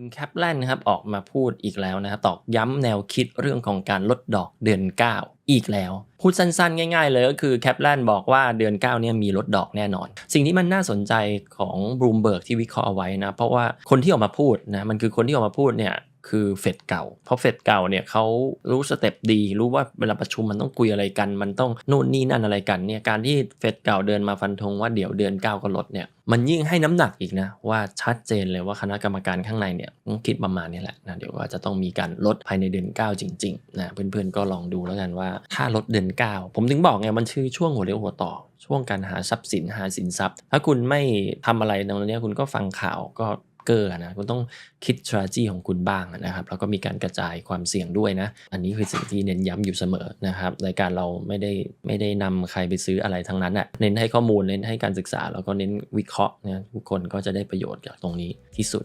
คุณแคปแลนนะครับออกมาพูดอีกแล้วนะครับตอกย้ำแนวคิดเรื่องของการลดดอกเดือน 9 อีกแล้ว พูดสั้นๆ ง่ายๆ เลยก็คือแคปแลนบอกว่าเดือน 9 เนี่ยมีลดดอกแน่นอน สิ่งที่มันน่าสนใจของบลูมเบิร์กที่วิเคราะห์เอาไว้นะ เพราะว่าคนที่ออกมาพูดนะมันคือคนที่ออกมาพูดเนี่ย คือเฟดเก่า เพราะเฟดเก่าเนี่ยเขารู้สเต็ปดี รู้ว่าเวลาประชุมมันต้องคุยอะไรกัน มันต้องโน่นนี่นั่นอะไรกันเนี่ยการที่เฟดเก่าเดินมาฟันธงว่าเดี๋ยวเดือน9ก็ลดเนี่ยมันยิ่งให้น้ำหนักอีกนะว่าชัดเจนเลยว่าคณะกรรมการข้างในเนี่ยต้องคิดประมาณนี้แหละนะเดี๋ยวว่าจะต้องมีการลดภายในเดือน 9 จริงๆนะเพื่อนๆก็ลองดูแล้วกันว่าถ้าลดเดือน 9 ผมถึงบอกไงมันชื่อช่วงหัวเรียวหัวต่อ ช่วงการหาทรัพย์สินหาสินทรัพย์ ถ้าคุณไม่ทำอะไรตรงนี้คุณก็ฟังข่าวก็ เกอร์นะคุณต้องคิด strategy ของคุณบ้างนะครับแล้วก็มีการกระจายความเสี่ยงด้วยนะ อันนี้คือสิ่งที่เน้นย้ำอยู่เสมอนะครับรายการเราไม่ได้ไม่ได้นำใครไปซื้ออะไรทั้งนั้นอะเน้นให้ข้อมูลเน้นให้การศึกษา แล้วก็เน้นวิเคราะห์นะทุกคนก็จะได้ประโยชน์จากตรงนี้ที่สุด